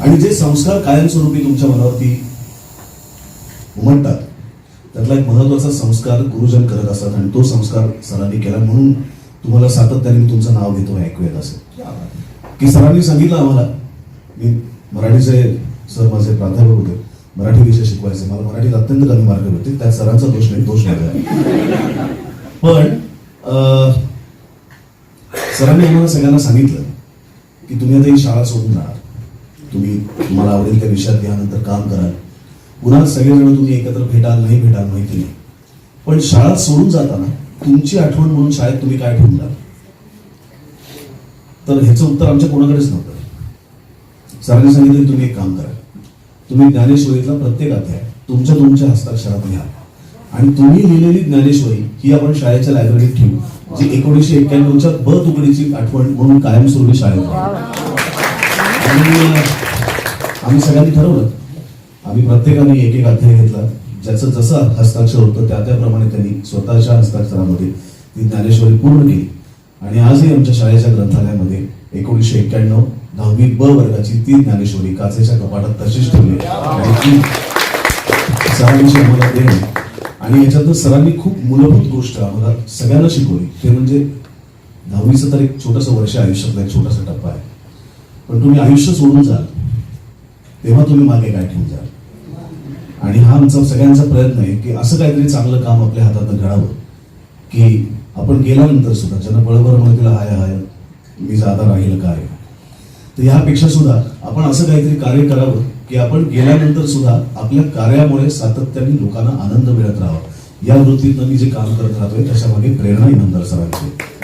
आणि जे संस्कार कायमस्वरूपी तुमच्या मनावरती उमटतात त्यातला एक महत्त्वाचा संस्कार गुरुजन करत असतात आणि तो संस्कार सरांनी केला म्हणून तुम्हाला सातत्याने मी तुमचं नाव घेतो ऐकू येत असेल की सरांनी सांगितलं आम्हाला मी मराठीचे सर माझे प्राध्यापक होते मराठी विषय शिकवायचे मला मराठीत अत्यंत कमी मार्क होते त्या सरांचा दोष नाही दोष नाही पण अं, सरांनी आम्हाला सगळ्यांना सांगितलं की तुम्ही आता ही शाळा सोडून राहा तुम्ही तुम्हाला आवडेल त्या विषयात घ्यानंतर काम कराल. पुन्हा सगळेजण तुम्ही एकत्र भेटाल नाही भेटाल माहिती नाही. पण शाळा सोडून जाताना तुमची आठवण म्हणून शाळेत तुम्ही काय ठेवून तर ह्याचं उत्तर आमच्या कोणाकडेच नव्हतं. सरांनी सांगितलं की तुम्ही एक काम करा. तुम्ही ज्ञानेश्वरीतला प्रत्येक अध्याय तुमच्या तुमच्या हस्ताक्षरात घ्या आणि तुम्ही लिहिलेली ज्ञानेश्वरी ही आपण शाळेच्या लायब्ररीत ठेवू जी एकोणीसशे एक्क्याण्णवच्या ब तुकडीची आठवण म्हणून कायमस्वरूपी शाळेत आणि आम्ही सगळ्यांनी ठरवलं. आम्ही प्रत्येकाने एक एक अध्याय घेतला. ज्याचं जसं हस्ताक्षर होतं त्या त्याप्रमाणे त्यांनी स्वतःच्या हस्ताक्षरामध्ये ती ज्ञानेश्वरी पूर्ण केली. आणि आजही आमच्या शाळेच्या ग्रंथालयामध्ये एकोणीसशे एक्क्याण्णव दहावी ब वर्गाची ती ज्ञानेश्वरी काचेच्या कपाटात तशीच ठेवली आणि ती सरांची आम्हाला देणं आणि याच्यातून सरांनी खूप मूलभूत गोष्ट आम्हाला सगळ्यांना शिकवली. ते म्हणजे दहावीचं तर एक छोटंसं वर्ष आयुष्यातला एक छोटासा टप्पा आहे. पण तुम्ही आयुष्य सोडून जाल. तेव्हा तुम्ही मागे काय ठेवून जाल? आणि हा आमचा सगळ्यांचा प्रयत्न आहे की असं काहीतरी चांगलं काम आपल्या हातात घडावं. की आपण गेल्यानंतर सुद्धा ज्यांना बळबर म्हणतील हाय हाय मी जाता राहील काय? तर ह्यापेक्षा सुद्धा आपण असं काहीतरी कार्य करावं की आपण गेल्यानंतर सुद्धा आपल्या कार्यामुळे सातत्याने लोकांना आनंद मिळत राहावा. या वृत्तीतनं मी जे काम करत राहतोय त्याच्यामागे प्रेरणा इनामदार सरांची आहे.